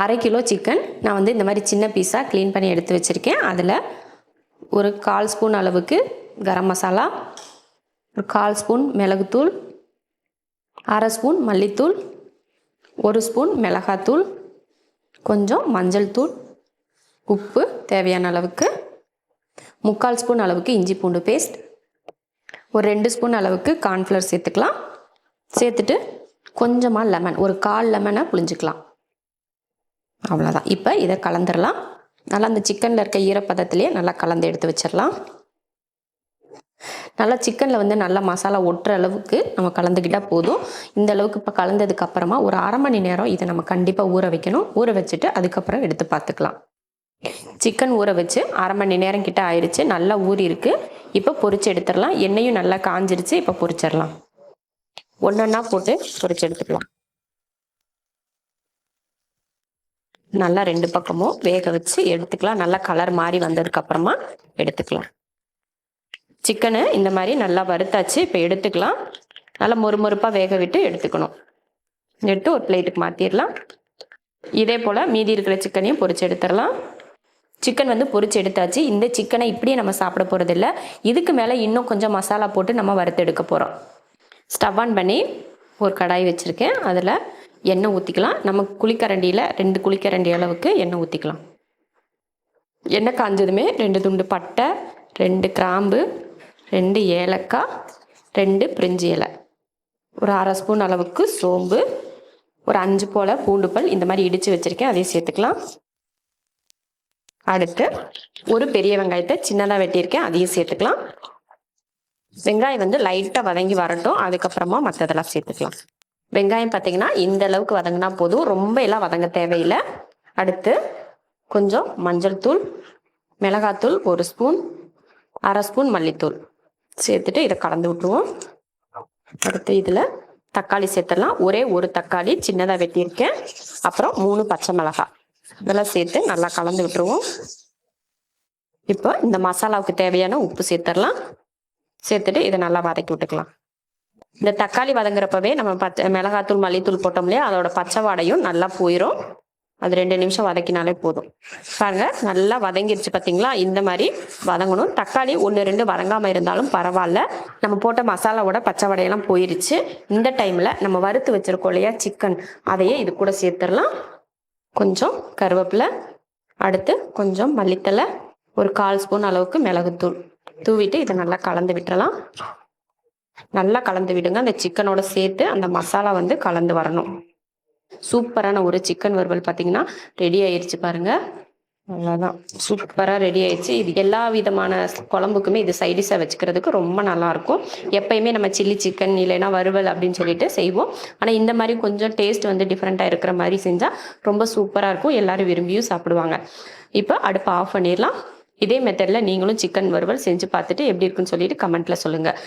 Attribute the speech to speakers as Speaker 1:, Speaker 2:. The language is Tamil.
Speaker 1: அரை கிலோ சிக்கன் நான் வந்து இந்த மாதிரி சின்ன பீஸாக க்ளீன் பண்ணி எடுத்து வச்சுருக்கேன். அதில் ஒரு கால் ஸ்பூன் அளவுக்கு கரம் மசாலா ஒரு கால் ஸ்பூன் மிளகுத்தூள் அரை ஸ்பூன் மல்லித்தூள் ஒரு ஸ்பூன் மிளகாத்தூள் கொஞ்சம் மஞ்சள் தூள் உப்பு தேவையான அளவுக்கு முக்கால் ஸ்பூன் அளவுக்கு இஞ்சி பூண்டு பேஸ்ட் ஒரு ரெண்டு ஸ்பூன் அளவுக்கு கார்ன்ஃப்ளவர் சேர்த்துக்கலாம். சேர்த்துட்டு கொஞ்சமாக லெமன் ஒரு கால் லெமனை புழிஞ்சிக்கலாம். அவ்வளோதான் இப்போ இதை கலந்துடலாம். நல்லா அந்த சிக்கனில் இருக்க ஈரப்பதத்துலேயே நல்லா கலந்து எடுத்து வச்சிடலாம். நல்லா சிக்கனில் வந்து நல்லா மசாலா ஒட்டுற அளவுக்கு நம்ம கலந்துக்கிட்டால் போதும். இந்த அளவுக்கு இப்போ கலந்ததுக்கு அப்புறமா ஒரு அரை மணி நேரம் இதை நம்ம கண்டிப்பாக ஊற வைக்கணும். ஊற வச்சுட்டு அதுக்கப்புறம் எடுத்து பார்த்துக்கலாம். சிக்கன் ஊற வச்சு அரை மணி நேரம் கிட்ட ஆயிடுச்சு நல்லா ஊறி இருக்கு. இப்போ பொரிச்சு எடுத்துடலாம். எண்ணெயும் நல்லா காஞ்சிருச்சு. இப்போ பொரிச்சிடலாம். ஒன்றா போட்டு பொரிச்சு எடுத்துக்கலாம். நல்லா ரெண்டு பக்கமும் வேக வச்சு எடுத்துக்கலாம். நல்லா கலர் மாறி வந்ததுக்கு அப்புறமா எடுத்துக்கலாம். சிக்கனு இந்த மாதிரி நல்லா வறுத்தாச்சு. இப்போ எடுத்துக்கலாம். நல்லா மொறுமொறுப்பாக வேக விட்டு எடுத்துக்கணும். எடுத்து ஒரு பிளேட்டுக்கு மாற்றிடலாம் இதே போல் மீதி இருக்கிற சிக்கனையும் பொறிச்சு எடுத்துடலாம். சிக்கன் வந்து பொறிச்சு எடுத்தாச்சு. இந்த சிக்கனை இப்படியே நம்ம சாப்பிட போகிறதில்ல இதுக்கு மேலே இன்னும் கொஞ்சம் மசாலா போட்டு நம்ம வறுத்து எடுக்க போகிறோம் ஸ்டவ் ஆன் பண்ணி ஒரு கடாய் வச்சுருக்கேன். அதில் எண்ணெய் ஊற்றிக்கலாம் நம்ம குளிக்கரண்டியில் ரெண்டு குளிக்கரண்டி அளவுக்கு எண்ணெய் ஊற்றிக்கலாம் எண்ணெய் காஞ்சதுமே ரெண்டு துண்டு பட்டை ரெண்டு கிராம்பு ரெண்டு ஏலக்காய் ரெண்டு பிரிஞ்சி இலை. ஒரு அரை ஸ்பூன் அளவுக்கு சோம்பு ஒரு அஞ்சு போல் பூண்டு பல் இந்த மாதிரி இடித்து வச்சுருக்கேன். அதையும் சேர்த்துக்கலாம். அடுத்து ஒரு பெரிய வெங்காயத்தை சின்னதாக வெட்டியிருக்கேன். அதையும் சேர்த்துக்கலாம். வெங்காயம் வந்து லைட்டாக வதங்கி வரட்டும். அதுக்கப்புறமா மற்றதெல்லாம் சேர்த்துக்கலாம். வெங்காயம் பார்த்தீங்கன்னா இந்த அளவுக்கு வதங்கினா போதும். ரொம்ப எல்லாம் வதங்க தேவையில்லை. அடுத்து கொஞ்சம் மஞ்சள் தூள் மிளகாத்தூள் ஒரு ஸ்பூன் அரை ஸ்பூன் மல்லித்தூள். சேர்த்துட்டு இதை கலந்து விட்டுருவோம். அடுத்து இதில் தக்காளி சேர்த்துடலாம். ஒரே ஒரு தக்காளி சின்னதாக வெட்டியிருக்கேன். அப்புறம் மூணு பச்சை மிளகாய் இதெல்லாம் சேர்த்து நல்லா கலந்து விட்டுருவோம். இப்போ இந்த மசாலாவுக்கு தேவையான உப்பு சேர்த்துடலாம். சேர்த்துட்டு இதை நல்லா வதக்கி விட்டுக்கலாம். இந்த தக்காளி வதங்குறப்பவே நம்ம பச்சை மிளகாத்தூள் மல்லித்தூள் போட்டோம் இல்லையா? அதோட பச்சை வாடையும் நல்லா போயிடும் அது ரெண்டு நிமிஷம் வதக்கினாலே போதும். பாருங்க நல்லா வதங்கிருச்சு பார்த்தீங்களா இந்த மாதிரி வதங்கணும். தக்காளி ஒன்று ரெண்டு வதங்காமல் இருந்தாலும் பரவாயில்ல. நம்ம போட்ட மசாலாவோட பச்சை வடையெல்லாம் போயிருச்சு. இந்த டைமில் நம்ம வறுத்து வச்சிருக்கோம் இல்லையா சிக்கன் அதையே இது கூட சேர்த்துடலாம். கொஞ்சம் கருவேப்பிலை அடுத்து கொஞ்சம் மல்லித்தலை ஒரு கால் ஸ்பூன் அளவுக்கு மிளகுத்தூள். தூவிட்டு இதை நல்லா கலந்து விட்டுறலாம். நல்லா கலந்து விடுங்க. அந்த சிக்கனோட சேர்த்து அந்த மசாலா வந்து கலந்து வரணும். சூப்பரான ஒரு சிக்கன் வறுவல் பார்த்தீங்கன்னா ரெடி ஆயிருச்சு பாருங்க. அவ்வளோதான் சூப்பராக ரெடி ஆயிடுச்சு இது எல்லா விதமான குழம்புக்குமே இது சைடிஷாக வச்சுக்கிறதுக்கு ரொம்ப நல்லா இருக்கும். எப்பயுமே நம்ம சில்லி சிக்கன் இல்லைன்னா வறுவல் அப்படின்னு சொல்லிட்டு செய்வோம். ஆனால் இந்த மாதிரி கொஞ்சம் டேஸ்ட் வந்து டிஃப்ரெண்ட்டாக இருக்கிற மாதிரி செஞ்சால் ரொம்ப சூப்பராக இருக்கும். எல்லாரும் விரும்பியும் சாப்பிடுவாங்க. இப்போ அடுப்பை ஆஃப் பண்ணிடலாம். இதே மெத்தடில் நீங்களும் சிக்கன் வறுவல் செஞ்சு பார்த்துட்டு எப்படி இருக்குன்னு சொல்லிட்டு கமெண்ட்டில் சொல்லுங்கள்